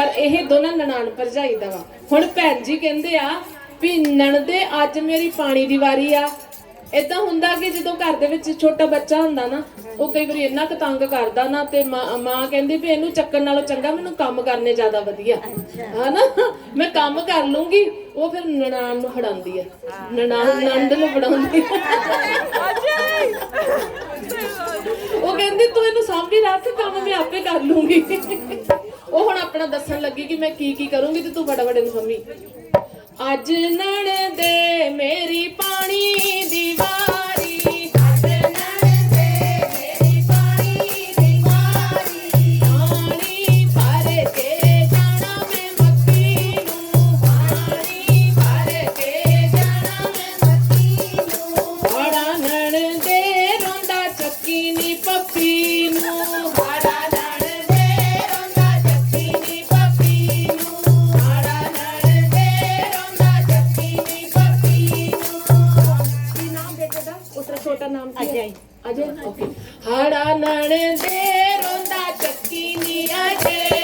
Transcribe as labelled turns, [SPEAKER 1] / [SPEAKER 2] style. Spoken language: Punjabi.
[SPEAKER 1] ਪਰ ਇਹ ਦੋਨਾਂ ਨਨਾਣ ਭਰਜਾਈ ਦਾ ਵਾ। ਹੁਣ ਭੈਣ ਜੀ ਕਹਿੰਦੇ ਆ ਵੀ ਨਣਦੇ ਅੱਜ ਮੇਰੀ ਪਾਣੀ ਦੀ ਵਾਰੀ ਆ। ਇਦਾਂ ਹੁੰਦਾ ਕਿ ਜਦੋਂ ਘਰ ਦੇ ਵਿੱਚ ਛੋਟਾ ਬੱਚਾ ਹੁੰਦਾ ਨਾ ਉਹ ਕਈ ਵਾਰੀ ਇੰਨਾ ਕੁ ਤੰਗ ਕਰਦਾ ਨਾ ਤੇ ਮਾਂ ਕਹਿੰਦੀ ਵੀ ਇਹਨੂੰ ਚੱਕਣ ਨਾਲੋਂ ਚੰਗਾ ਮੈਨੂੰ ਕੰਮ ਕਰਨੇ ਜ਼ਿਆਦਾ ਵਧੀਆ। ਹਨਾ? ਮੈਂ ਕੰਮ ਕਰ ਲੂੰਗੀ ਉਹ ਫਿਰ ਨਨਾਣ ਨੂੰ ਹੜਾਉਂਦੀ ਹੈ ਨਨਾਣ ਨੰਦ ਨੂੰ ਫੜਾਉਂਦੀ ਉਹ ਕਹਿੰਦੀ ਤੂੰ ਇਹਨੂੰ ਸਾਂਭੀ ਰੱਖ ਕੰਮ ਮੈਂ ਆਪੇ ਕਰ ਲੂੰਗੀ। ਉਹ ਹੁਣ ਆਪਣਾ ਦੱਸਣ ਲੱਗੀ ਕਿ ਮੈਂ ਕੀ ਕੀ ਕਰੂੰਗੀ ਤੇ ਤੂੰ ਵੱਡਾ ਵੱਡੇ ਨੂੰ ਸੰਭੀ ਅੱਜ ਨਣ ਦੇ ਮੇਰੀ ਪਾਣੀ ਦੀ આજે ઓકે હડા નણે દે રોંદા ચક્કી ની આજે.